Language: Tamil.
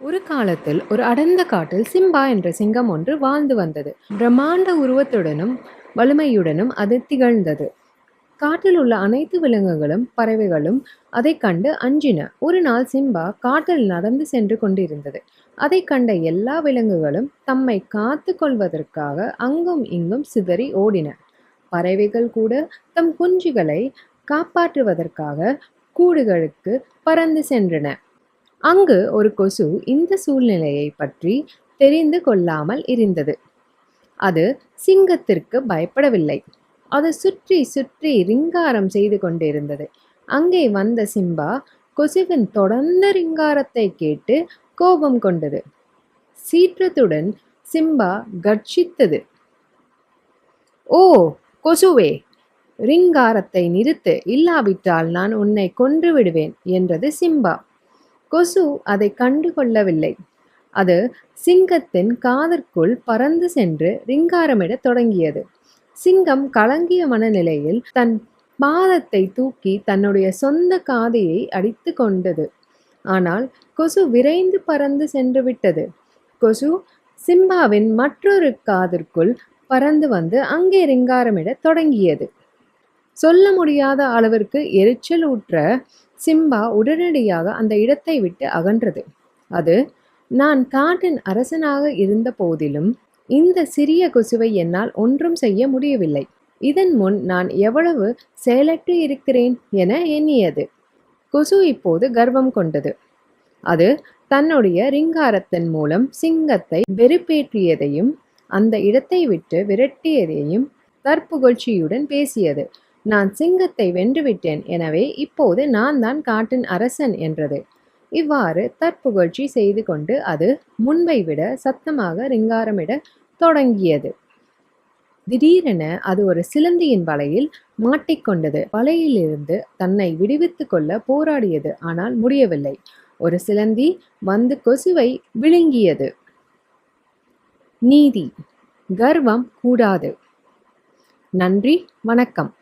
ஒரு காலத்தில் ஒரு அடர்ந்த காட்டில் சிம்பா என்ற சிங்கம் ஒன்று வாழ்ந்து வந்தது. பிரம்மாண்ட உருவத்துடனும் வலிமையுடனும் அது திகழ்ந்தது. காட்டில் உள்ள அனைத்து விலங்குகளும் பறவைகளும் அதைக் கண்டு அஞ்சின. ஒரு நாள் சிம்பா காட்டில் நடந்து சென்று கொண்டிருந்தது. அதைக் கண்ட எல்லா விலங்குகளும் தம்மை காத்து கொள்வதற்காக அங்கும் இங்கும் சிதறி ஓடின. பறவைகள் கூட தம் குஞ்சுகளை காப்பாற்றுவதற்காக கூடுகளுக்கு பறந்து சென்றன. அங்கு ஒரு கொசு இந்த சூழ்நிலையை பற்றி தெரிந்து கொள்ளாமல் இருந்தது. அது சிங்கத்திற்கு பயப்படவில்லை. அது சுற்றி சுற்றி ரிங்காரம் செய்து கொண்டிருந்தது. அங்கே வந்த சிம்பா கொசுவின் தொடர்ந்த ரிங்காரத்தை கேட்டு கோபம் கொண்டது. சீற்றத்துடன் சிம்பா கர்ஜித்தது. ஓ கொசுவே ரிங்காரத்தை நிறுத்து. இல்லாவிட்டால் நான் உன்னை கொன்று விடுவேன் என்றது சிம்பா. கொசு அதை கண்டு கொள்ளவில்லை. அது சிங்கத்தின் காதற்குள் பறந்து சென்று ரிங்காரமிடத் தொடங்கியது. சிங்கம் கலங்கிய மனநிலையில் தன் பாதத்தை தூக்கி தன்னுடைய சொந்த காதையை அடித்து கொண்டது. ஆனால் கொசு விரைந்து பறந்து சென்று விட்டது. கொசு சிம்பாவின் மற்றொரு காதிற்குள் பறந்து வந்து அங்கே ரிங்காரமிடத் தொடங்கியது. சொல்ல முடியாத அளவிற்கு எரிச்சல் ஊற்ற சிம்பா உடனடியாக அந்த இடத்தை விட்டு அகன்றது. அது நான் காட்டின் அரசனாக இருந்த போதிலும் இந்த சிறிய கொசுவை என்னால் ஒன்றும் செய்ய முடியவில்லை. இதன் முன் நான் எவ்வளவு செயலற்று இருக்கிறேன் என எண்ணியது. கொசு இப்போது கர்வம் கொண்டது. அது தன்னுடைய ரிங்காரத்தின் மூலம் சிங்கத்தை வெறுப்பேற்றியதையும் அந்த இடத்தை விட்டு விரட்டியதையும் தற்புகழ்ச்சியுடன் பேசியது. நான் சிங்கத்தை வென்றுவிட்டேன். எனவே இப்போது நான் தான் காட்டின் அரசன் என்றது. இவ்வாறு தற்புகழ்ச்சி செய்து கொண்டு அது முன்பை விட சத்தமாக ரிங்காரமிட தொடங்கியது. திடீரென அது ஒரு சிலந்தியின் வலையில் மாட்டிக்கொண்டது வலையிலிருந்து தன்னை விடுவித்து கொள்ள போராடியது. ஆனால் முடியவில்லை. ஒரு சிலந்தி வந்து கொசுவை விழுங்கியது. நீதி. கர்வம் கூடாது. நன்றி. வணக்கம்.